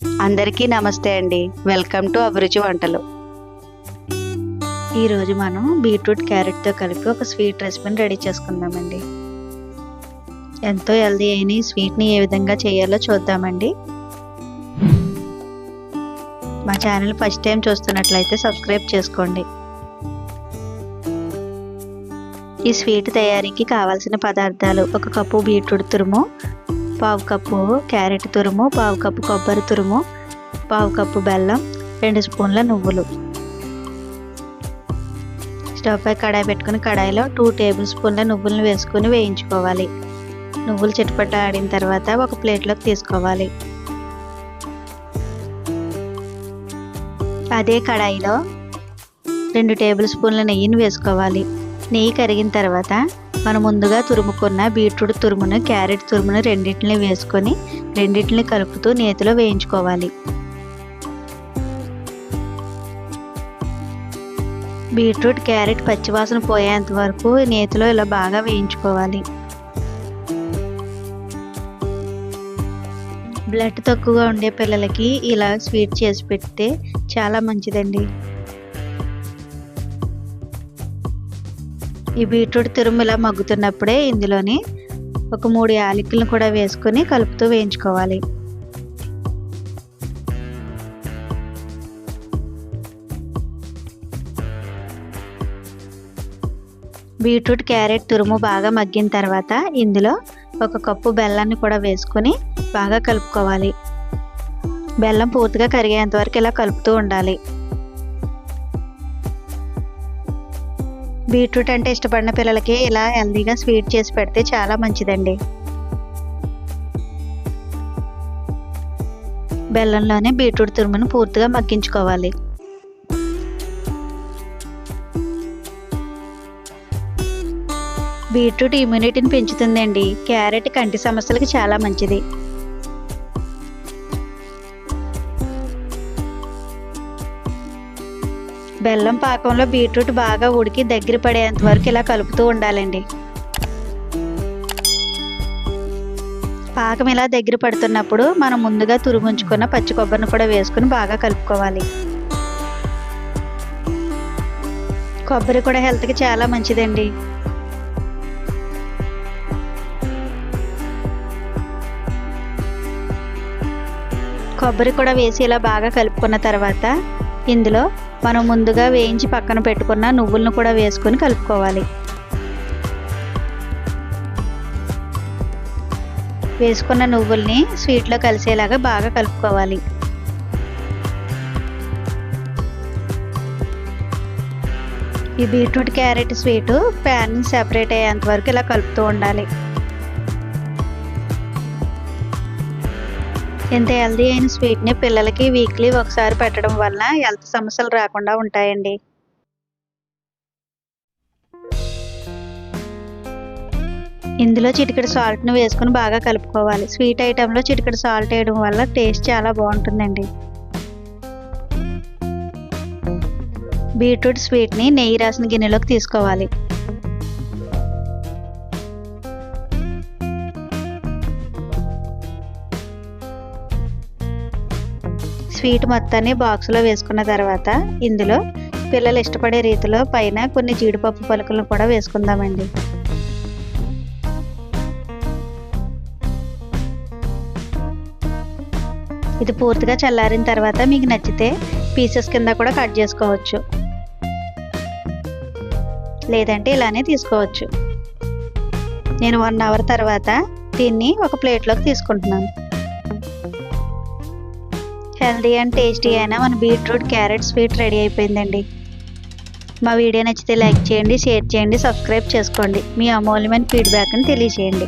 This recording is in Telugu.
అందరికీ నమస్తే అండి. వెల్కమ్ టు అభిరుచి వంటలు. ఈరోజు మనం బీట్రూట్ క్యారెట్తో కలిపి ఒక స్వీట్ రెసిపీని రెడీ చేసుకుందామండి. ఎంతో హెల్దీ అయిన ఈ స్వీట్ని ఏ విధంగా చేయాలో చూద్దామండి. మా ఛానల్ ఫస్ట్ టైం చూస్తున్నట్లయితే సబ్స్క్రైబ్ చేసుకోండి. ఈ స్వీట్ తయారీకి కావాల్సిన పదార్థాలు ఒక కప్పు బీట్రూట్ తురుము పావు కప్పు క్యారెట్ తురుము పావు కప్పు కొబ్బరి తురుము పావు కప్పు బెల్లం రెండు స్పూన్ల నువ్వులు. స్టవ్ పై కడాయి పెట్టుకుని కడాయిలో టూ టేబుల్ స్పూన్ల నువ్వులను వేసుకుని వేయించుకోవాలి. నువ్వులు చిటపట ఆడిన తర్వాత ఒక ప్లేట్లోకి తీసుకోవాలి. అదే కడాయిలో రెండు టేబుల్ స్పూన్ల నెయ్యిని వేసుకోవాలి. నెయ్యి కరిగిన తర్వాత మనం ముందుగా తురుముకున్న బీట్రూట్ తురుమును క్యారెట్ తురుమును రెండింటిని వేసుకొని రెండింటిని కలుపుతూ నేతిలో వేయించుకోవాలి. బీట్రూట్ క్యారెట్ పచ్చివాసన పోయేంత వరకు నేతిలో ఇలా బాగా వేయించుకోవాలి. బ్లడ్ తక్కువగా ఉండే పిల్లలకి ఇలా స్వీట్ చేసి పెడితే చాలా మంచిదండి. ఈ బీట్రూట్ తురుము ఇలా మగ్గుతున్నప్పుడే ఇందులోని ఒక మూడు యాలకులను కూడా వేసుకొని కలుపుతూ వేయించుకోవాలి. బీట్రూట్ క్యారెట్ తురుము బాగా మగ్గిన తర్వాత ఇందులో ఒక కప్పు బెల్లాన్ని కూడా వేసుకొని బాగా కలుపుకోవాలి. బెల్లం పూర్తిగా కరిగేంత వరకు ఇలా కలుపుతూ ఉండాలి. బీట్రూట్ అంటే ఇష్టపడిన పిల్లలకి ఇలా హెల్దీగా స్వీట్ చేసి పెడితే చాలా మంచిదండి. బెల్లంలోనే బీట్రూట్ తురుమును పూర్తిగా మగ్గించుకోవాలి. బీట్రూట్ ఇమ్యూనిటీని పెంచుతుందండి. క్యారెట్ కంటి సమస్యలకు చాలా మంచిది. బెల్లం పాకంలో బీట్రూట్ బాగా ఉడికి దగ్గర పడేంత వరకు ఇలా కలుపుతూ ఉండాలండి. పాకం ఇలా దగ్గర పడుతున్నప్పుడు మనం ముందుగా తురుముంచుకున్న పచ్చి కొబ్బరిని కూడా వేసుకుని బాగా కలుపుకోవాలి. కొబ్బరి కూడా హెల్త్కి చాలా మంచిదండి. కొబ్బరి కూడా వేసి ఇలా బాగా కలుపుకున్న తర్వాత ఇందులో మనం ముందుగా వేయించి పక్కన పెట్టుకున్న నువ్వులను కూడా వేసుకొని కలుపుకోవాలి. వేసుకున్న నువ్వుల్ని స్వీట్లో కలిసేలాగా బాగా కలుపుకోవాలి. ఈ beetroot carrot sweet pan separate అయ్యేంత వరకు ఇలా కలుపుతూ ఉండాలి. ఇంత హెల్దీ అయిన స్వీట్ని పిల్లలకి వీక్లీ ఒకసారి పెట్టడం వలన హెల్త్ సమస్యలు రాకుండా ఉంటాయండి. ఇందులో చిటికెడు సాల్ట్ని వేసుకుని బాగా కలుపుకోవాలి. స్వీట్ ఐటెంలో చిటికెడు సాల్ట్ వేయడం వల్ల టేస్ట్ చాలా బాగుంటుందండి. బీట్రూట్ స్వీట్ని నెయ్యి రాసిన గిన్నెలోకి తీసుకోవాలి. స్వీట్ మొత్తాన్ని బాక్స్లో వేసుకున్న తర్వాత ఇందులో పిల్లలు ఇష్టపడే రీతిలో పైన కొన్ని జీడిపప్పు పలుకులను కూడా వేసుకుందామండి. ఇది పూర్తిగా చల్లారిన తర్వాత మీకు నచ్చితే పీసెస్ కింద కూడా కట్ చేసుకోవచ్చు. లేదంటే ఇలానే తీసుకోవచ్చు. నేను వన్ అవర్ తర్వాత దీన్ని ఒక ప్లేట్లోకి తీసుకుంటున్నాను. హెల్దీ అండ్ టేస్టీ అయినా మన బీట్రూట్ క్యారెట్ స్వీట్ రెడీ అయిపోయిందండి. మా వీడియో నచ్చితే లైక్ చేయండి షేర్ చేయండి సబ్స్క్రైబ్ చేసుకోండి. మీ అమూల్యమైన ఫీడ్బ్యాక్ని తెలియజేయండి